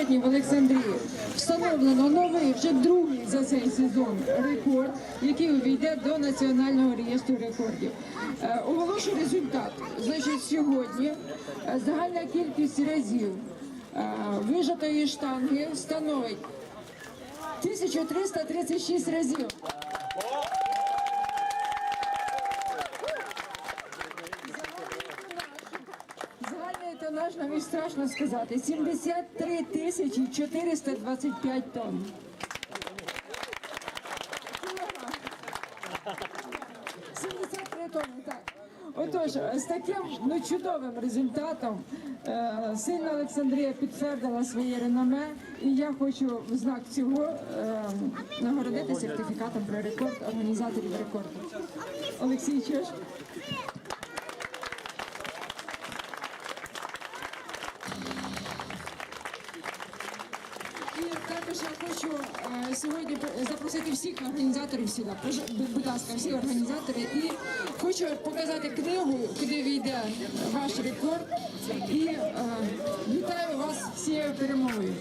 сьогодні в Олександрії встановлено новий вже другий за цей сезон рекорд, який увійде до національного реєстру рекордів. Е, Оголошу результат. Значить, сьогодні е, загальна кількість разів е, вижатої штанги становить 1336 разів. Тонаж навіть страшно сказати. 73 тисячі 425 тонн. 73 тонни, так. Отож, з таким ну, чудовим результатом е, сильна Олександрія підтвердила своє реноме, і я хочу в знак цього е, нагородити сертифікатом про рекорд організаторів рекорду. Олексій Чеш. Також я хочу е, сьогодні запросити всіх організаторів сюди. Будь ласка, всі організатори. І хочу показати книгу, куди війде ваш рекорд. І е, вітаю вас з цією перемогою.